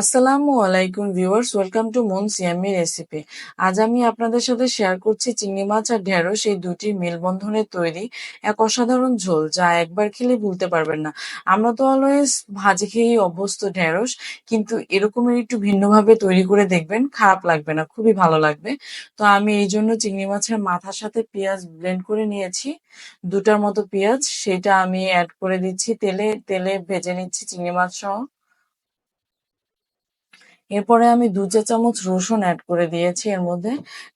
আসসালামু আলাইকুম viewers, welcome two মন সিয়ামি রেসিপি। আজ আমি আপনাদের সাথে শেয়ার করছি চিংড়ি মাছ আর ঢেঁড়স, এই দুটি মেলবন্ধনে তৈরি এক অসাধারণ ঝোল যা একবার খেলে ভুলতে পারবেন না। আমরা তো অলওয়েজ ভাজি খেয়েই অভ্যস্ত ঢেঁড়স, কিন্তু এরকমের একটু ভিন্নভাবে তৈরি করে দেখবেন, খারাপ লাগবে না, খুবই ভালো লাগবে। তো আমি এই জন্য চিংড়ি মাছের মাথার সাথে পেঁয়াজ ব্লেন্ড করে নিয়েছি। দুটার মতো পেঁয়াজ, সেটা আমি অ্যাড করে দিচ্ছি তেলে তেলে ভেজে নিচ্ছি চিংড়ি মাছ সহ। এরপরে আমি দু চা চামচ রসুন অ্যাড করে দিয়েছি এর মধ্যে।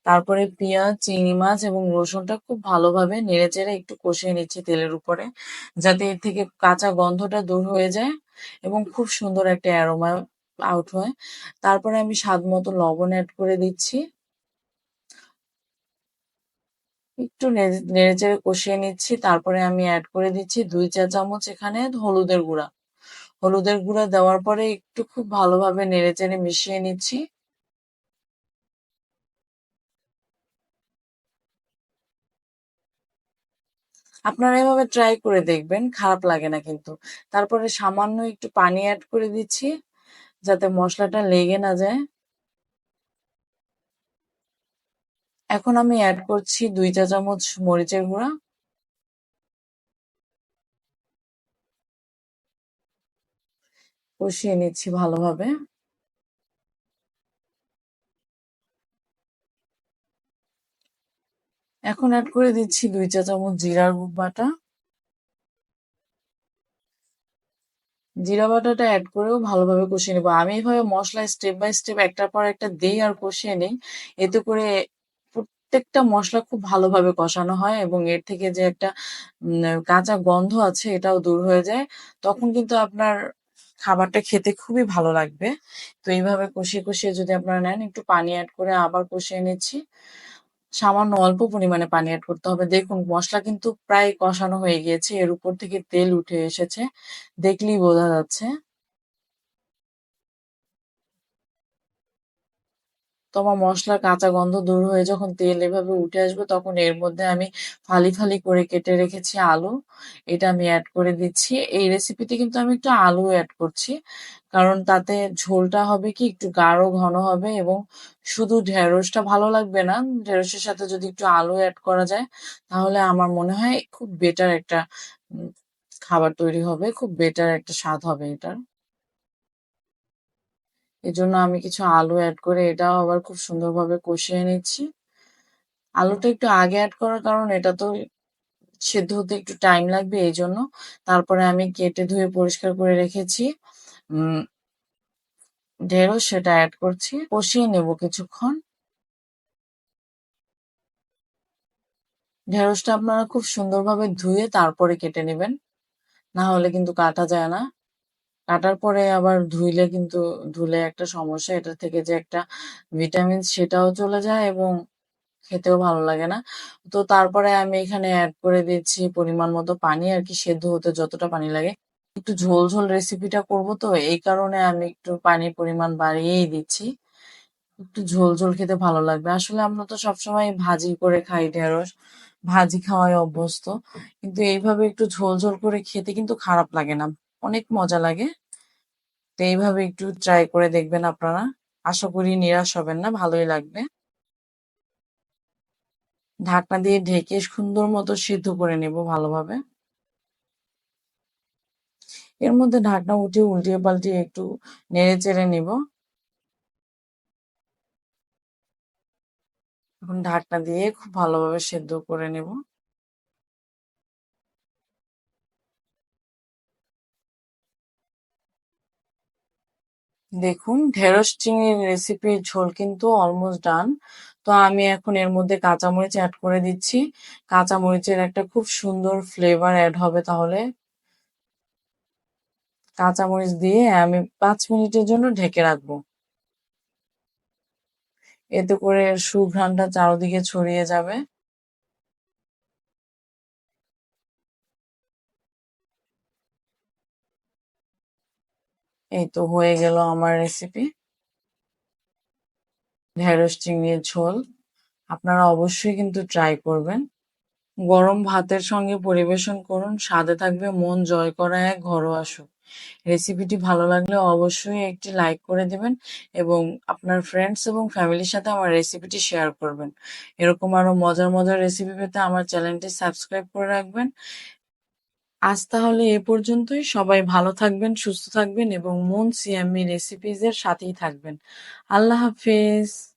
তারপরে পেঁয়াজ, চিংড়ি মাছ এবং রসুনটা খুব ভালোভাবে নেড়ে চেড়ে একটু কষিয়ে নিচ্ছি তেলের উপরে, যাতে এর থেকে কাঁচা গন্ধটা দূর হয়ে যায় এবং খুব সুন্দর একটা অ্যারোমা আউট হয়। তারপরে আমি স্বাদ মতো লবণ অ্যাড করে দিচ্ছি। একটু নেড়ে চেড়ে কষিয়ে নিচ্ছি। তারপরে আমি অ্যাড করে দিচ্ছি দুই চা চামচ এখানে হলুদের গুঁড়া। হলুদের গুঁড়া দেওয়ার পরে একটু খুব ভালোভাবে নেড়ে চেড়ে মিশিয়ে নিচ্ছি। আপনারা এভাবে ট্রাই করে দেখবেন, খারাপ লাগে না কিন্তু। তারপরে সামান্য একটু পানি অ্যাড করে দিচ্ছি, যাতে মশলাটা লেগে না যায়। এখন আমি অ্যাড করছি দুই চা চামচ মরিচের গুঁড়া। কষিয়ে নিচ্ছি ভালোভাবে। এখন অ্যাড করে দিচ্ছি দুই চা চামচ জিরার বাটা জিরা বাটাটা অ্যাড করেও ভালোভাবে কষিয়ে নেব। আমি এইভাবে মশলা স্টেপ বাই স্টেপ একটার পর একটা দিই আর কষিয়ে নিই। এতে করে প্রত্যেকটা মশলা খুব ভালোভাবে কষানো হয় এবং এর থেকে যে একটা কাঁচা গন্ধ আছে এটাও দূর হয়ে যায়। তখন কিন্তু আপনার খাবারটা খেতে খুবই ভালো লাগবে। তো এইভাবে কষিয়ে কষিয়ে যদি আপনারা নেন, একটু পানি অ্যাড করে আবার কষিয়ে নিচ্ছি। সামান্য অল্প পরিমাণে পানি অ্যাড করতে হবে। দেখুন, মশলা কিন্তু প্রায় কষানো হয়ে গিয়েছে। এর উপর থেকে তেল উঠে এসেছে। দেখলেই বোঝা যাচ্ছে। তোমার মশলার কাঁচা গন্ধ দূর হয়ে যখন তেল এভাবে উঠে আসবে, তখন এর মধ্যে আমি ফালি ফালি করে কেটে রেখেছি আলু। এটা আমি অ্যাড করে দিচ্ছি। এই রেসিপিতে কিন্তু আমি একটু আলু অ্যাড করছি, কারণ তাতে ঝোলটা হবে কি, একটু গাঢ় ঘন হবে এবং শুধু ঢেঁড়সটা ভালো লাগবে না। ঢেঁড়সের সাথে যদি একটু আলু অ্যাড করা যায়, তাহলে আমার মনে হয় খুব বেটার একটা খাবার তৈরি হবে, খুব বেটার একটা স্বাদ হবে এটার। এজন্য আমি কিছু আলু অ্যাড করে এটাও আবার খুব সুন্দরভাবে কষিয়ে নিচ্ছি। আলুটা একটু আগে অ্যাড করার কারণ এটা তো সেদ্ধ হতে একটু টাইম লাগবে এই জন্য তারপরে আমি কেটে ধুয়ে পরিষ্কার করে রেখেছি। ঢেঁড়স সেটা অ্যাড করছি। কষিয়ে নেব কিছুক্ষণ। ঢেঁড়সটা আপনারা খুব সুন্দরভাবে ধুয়ে তারপরে কেটে নেবেন। না হলে কিন্তু কাটা যায় না। কাটার পরে আবার ধুইলে কিন্তু ধুলে একটা সমস্যা। এটা থেকে যে একটা ভিটামিন সেটাও চলে যায় এবং খেতেও ভালো লাগে না। তো তারপরে আমি এখানে অ্যাড করে দিচ্ছি পরিমাণ মতো পানি আর কি, সেদ্ধ হতে যতটা পানি লাগে। একটু ঝোল ঝোল রেসিপিটা করব তো, এই কারণে আমি একটু পানির পরিমাণ বাড়িয়েই দিচ্ছি। একটু ঝোল ঝোল খেতে ভালো লাগবে। আসলে আমরা তো সবসময় ভাজি করে খাই ঢেঁড়স, ভাজি খাওয়াই অভ্যস্ত। কিন্তু এইভাবে একটু ঝোল ঝোল করে খেতে কিন্তু খারাপ লাগে না। অনেক মজা লাগে। তো এইভাবে একটু ট্রাই করে দেখবেন আপনারা। আশা করি নিরাশ হবেন না, ভালোই লাগবে। ঢাকনা দিয়ে ঢেকে সুন্দর মতো সিদ্ধ করে নেব ভালোভাবে। এর মধ্যে ঢাকনা উঠিয়ে উল্টিয়ে পাল্টিয়ে একটু নেড়ে চেড়ে নিব। এখন ঢাকনা দিয়ে খুব ভালোভাবে সেদ্ধ করে নেব। দেখুন, ঢেঁড়স, চিংড়ির রেসিপির ঝোল কিন্তু অলমোস্ট ডান তো আমি এখন এর মধ্যে কাঁচামরিচ অ্যাড করে দিচ্ছি। কাঁচামরিচের একটা খুব সুন্দর ফ্লেভার অ্যাড হবে তাহলে। কাঁচামরিচ দিয়ে আমি পাঁচ মিনিটের জন্য ঢেকে রাখব। এতে করে সুঘ্রাণটা চারদিকে ছড়িয়ে যাবে। এই তো হয়ে গেল আমার রেসিপি ঢেঁড়স চিংড়ির ঝোল। আপনারা অবশ্যই কিন্তু ট্রাই করবেন। গরম ভাতের সঙ্গে পরিবেশন করুন, স্বাদে থাকবে মন জয় করা এক ঘরোয়া সুখ। রেসিপিটি ভালো লাগলে অবশ্যই একটি লাইক করে দেবেন এবং আপনার ফ্রেন্ডস এবং ফ্যামিলির সাথে আমার রেসিপিটি শেয়ার করবেন। এরকম আরও মজার মজার রেসিপি পেতে আমার চ্যানেলটি সাবস্ক্রাইব করে রাখবেন। আজ তাহলে এ পর্যন্তই। সবাই ভালো থাকবেন, সুস্থ থাকবেন এবং মন সিয়ামি রেসিপিজের সাথেই থাকবেন। আল্লাহ হাফেজ।